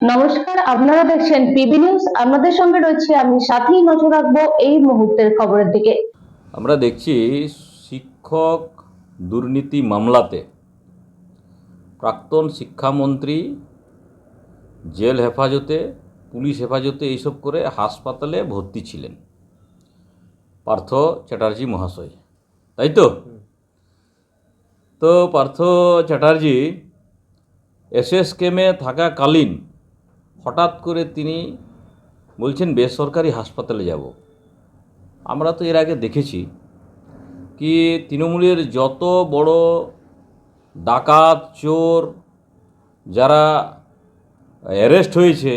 নমস্কার, আপনারা দেখছেন পিবি নিউজ। আপনাদের সঙ্গে রয়েছে আমি সাথেই নজর রাখব এই মুহূর্তের খবরের দিকে। আমরা দেখছি শিক্ষক দুর্নীতি মামলাতে প্রাক্তন শিক্ষামন্ত্রী, জেল হেফাজতে, পুলিশ হেফাজতে এইসব করে হাসপাতালে ভর্তি ছিলেন পার্থ চ্যাটার্জি মহাশয়। তাই তো? তো পার্থ চ্যাটার্জি এসএস কেমে থাকাকালীন হঠাৎ করে তিনি বলছেন, বেসরকারি হাসপাতালে যাব। আমরা তো এর আগে দেখেছি কি তৃণমূলের যত বড় ডাকাত, চোর যারা অ্যারেস্ট হয়েছে,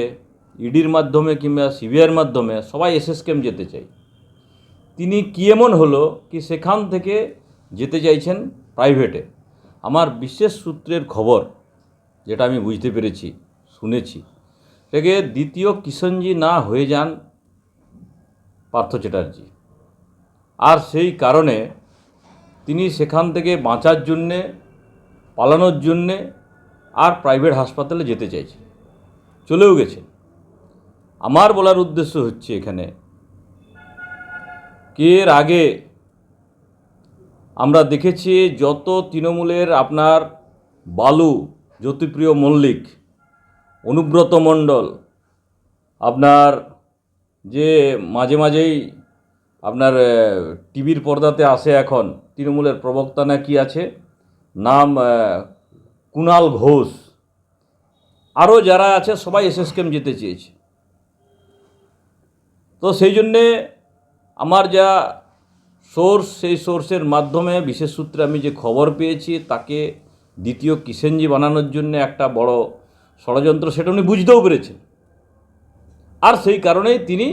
ইডির মাধ্যমে কিংবা সিবিআইয়ের মাধ্যমে, সবাই এসএসকেম যেতে চাই তিনি কি এমন হলো কি সেখান থেকে যেতে চাইছেন প্রাইভেটে? আমার বিশেষ সূত্রের খবর, যেটা আমি বুঝতে পেরেছি, শুনেছি থেকে দ্বিতীয় কিষণজি না হয়ে যান পার্থ চ্যাটার্জি। আর সেই কারণে তিনি সেখান থেকে বাঁচার জন্যে, পালানোর জন্যে আর প্রাইভেট হাসপাতালে যেতে চাইছেন। চলেও গেছেন। আমার বলার উদ্দেশ্য হচ্ছে এখানে, কি এর আগে আমরা দেখেছি যত তৃণমূলের আপনার বালু, জ্যোতিপ্রিয় মল্লিক অনুব্রত মণ্ডল, আপনার যে মাঝে মাঝেই আপনার টিভির পর্দাতে আসে এখন তৃণমূলের প্রবক্তা না কি আছে? নাম কুণাল ঘোষ। আরও যারা আছে, সবাই এস এসএসকেম যেতে চেয়েছে। তো সেই জন্যে আমার যা সোর্স, সেই সোর্সের মাধ্যমে বিশেষ সূত্রে আমি যে খবর পেয়েছি, তাকে দ্বিতীয় কিষেনজি বানানোর জন্য একটা বড় ষড়যন্ত্র সেটা উনি বুঝতেও পেরেছেন। আর সেই কারণেই তিনি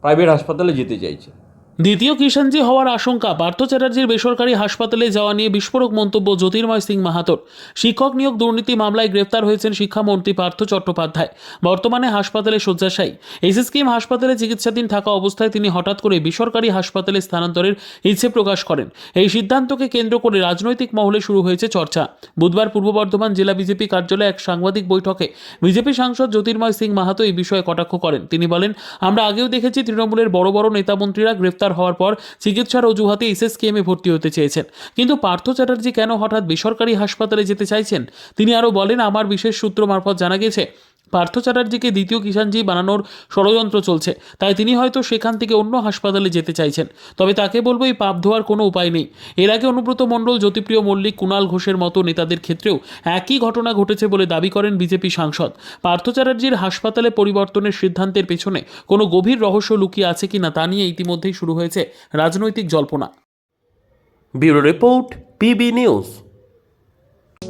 প্রাইভেট হাসপাতালে যেতে চাইছেন। দ্বিতীয় কিষাণজি হওয়ার আশঙ্কা, পার্থ চ্যাটার্জির বেসরকারি হাসপাতালে যাওয়া নিয়ে বিস্ফোরক মন্তব্য জ্যোতির্ময় সিং মাহাতোর। শিক্ষক নিয়োগ দুর্নীতি মামলায় গ্রেফতার হয়েছেন শিক্ষামন্ত্রী পার্থ চট্টোপাধ্যায়। বর্তমানে হাসপাতালে শয্যাশায়ী। এসএসকেএম হাসপাতালে চিকিৎসাধীন থাকা অবস্থায় তিনি হঠাৎ করে বেসরকারি হাসপাতালে স্থানান্তরের ইচ্ছে প্রকাশ করেন। এই সিদ্ধান্তকে কেন্দ্র করে রাজনৈতিক মহলে শুরু হয়েছে চর্চা। বুধবার পূর্ব বর্ধমান জেলা বিজেপি কার্যালয়ে এক সাংবাদিক বৈঠকে বিজেপি সাংসদ জ্যোতির্ময় সিং মাহাতো এই বিষয়ে কটাক্ষ করেন। তিনি বলেন, আমরা আগেও দেখেছি তৃণমূলের বড় বড় নেতামন্ত্রীরা গ্রেফতার হওয়ার পর চিকিৎসার অজুহাতে এসএসকেএমে ভর্তি হতে চেয়েছেন। কিন্তু পার্থ চ্যাটার্জি কেন হঠাৎ বেসরকারি হাসপাতালে যেতে চাইছেন? তিনি আরও বলেন, আমার বিশেষ সূত্র মারফত জানা গেছে পার্থ চ্যাটার্জিকে দ্বিতীয় কিষাণজি বানানোর ষড়যন্ত্র চলছে। তাই তিনি হয়তো সেখান থেকে অন্য হাসপাতালে যেতে চাইছেন। তবে তাকে বলব, এই পাপ ধোয়ার কোনো উপায় নেই। এর আগে অনুব্রত মণ্ডল, জ্যোতিপ্রিয় মল্লিক, কুণাল ঘোষের মতো নেতাদের ক্ষেত্রেও একই ঘটনা ঘটেছে বলে দাবি করেন বিজেপি সাংসদ। পার্থ চ্যাটার্জির হাসপাতালে পরিবর্তনের সিদ্ধান্তের পেছনে কোনো গভীর রহস্য লুকিয়ে আছে কিনা তা নিয়ে ইতিমধ্যেই শুরু হয়েছে রাজনৈতিক জল্পনা। Bureau report, PB news.